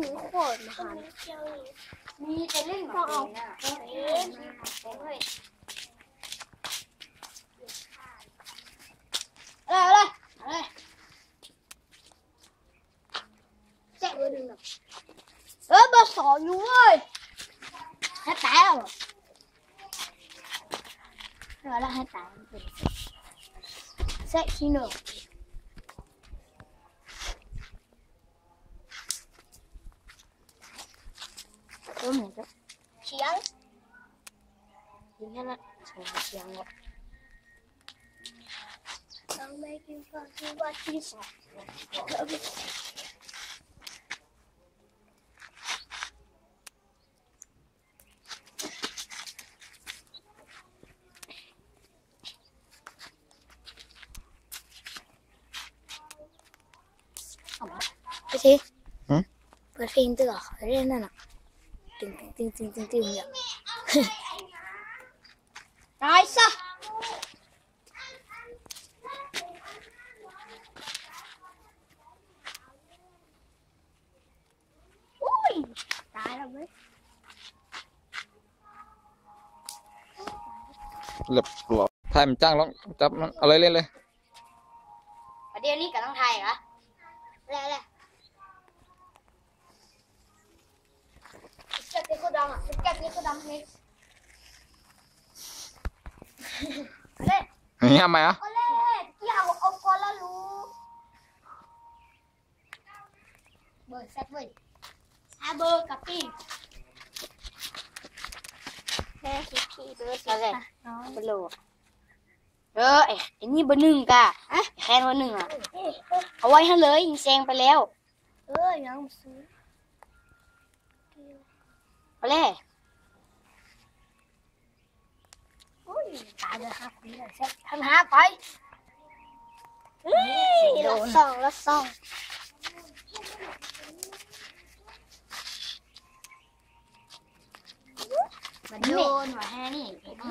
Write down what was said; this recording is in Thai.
มีโคตรมาหา มีจะเล่นของเองอ่ะ เอ๊ะเฮ้ยอะไรอะไรอะไรแจ๊กเบอร์หนึ่งหรอเออเบอร์สองอยู่เว้ยให้ตายแล้วเหรอแล้วให้ตายมันเป็นแซ็กซี่เนอะตัวเหมือนกับเชียง 我买的。吃羊。今天呢，才能吃羊肉。小？不行，嗯，不行，这个好认得呢。 ตัวเขาเล่นนั่นน่ะตึงตึงตึงตึงตึงเนี่ยตายซะอุ้ยตายแล้วเว้ยเรียบร้อยถ่ายมันจ้างลองจับมันเอาเลยเล่นเลย ประเดี๋ยวนี้กับต้องไทยเหรอแล้วแหละเก็บนี่ก็ดัง อะเก็บนี่ก็ดังเฮ้ยเล่อย่างเงี้ยทำไมอะเอาเล่ที่เอาเอาก่อนแล้วรู้เบอร์เซ็ตเว้ยอาเบอร์กับพี่แม่คิดพี่เบอร์อะไรน้องเบอร์โลอะเออไอ้ไอ้นี่เบอร์หนึ่งกะไอ้แค่เบอร์หนึ่งอะเอ้ยเอาไว้ให้เลยยิงแซงไปแล้ว เออยังซื้อเอาเลย อุ้ ยตายเลยครับนี่เลยเซ็ตทำหาไปเฮ้ยละสองละสองมันโดนว่ะแฮนี่เห็นน่ะ